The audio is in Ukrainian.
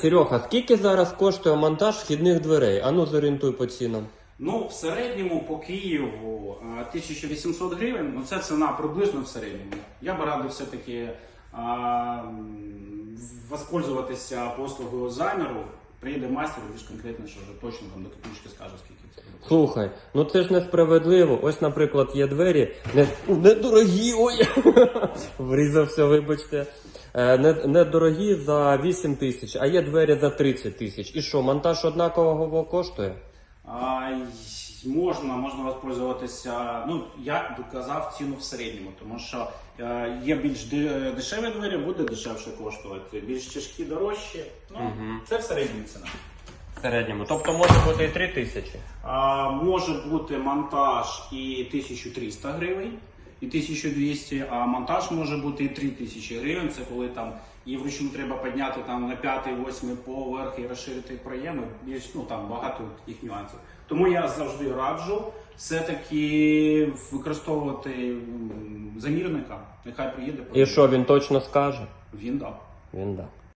Серега, скільки зараз коштує монтаж вхідних дверей? Ану зорієнтуй по цінам. Ну, в середньому по Києву е, 1800 гривень, ну це ціна приблизно в середньому. Я б радив все-таки а, воспользуватися послугою заміру. Приїде майстер, більш конкретно, що вже точно там до копійки скаже, скільки це буде. Слухай, ну це ж несправедливо. Ось, наприклад, є двері не, недорогі, ой, врізався, вибачте. Е, Не, недорогі за 8 тисяч, а є двері за 30 тисяч. І що, монтаж однакового коштує? А, можна, можна воспользуватися. Ну, я б казав ціну в середньому, тому що е, є більш дешеві двері, буде дешевше коштувати. Більш тяжкі дорожчі. Ну, це в середньому ціна. В середньому. Тобто може бути і 3 тисячі. Може бути монтаж і 1300 гривень, і 1200, а монтаж може бути і 3000 гривень. Це коли там і вручну треба підняти там на п'ятий, восьмий поверх і розширити проєми. Більш ну там багато таких нюансів. Тому я завжди раджу все-таки використовувати замірника. Нехай приїде. І що він точно скаже? Він дав. Він да.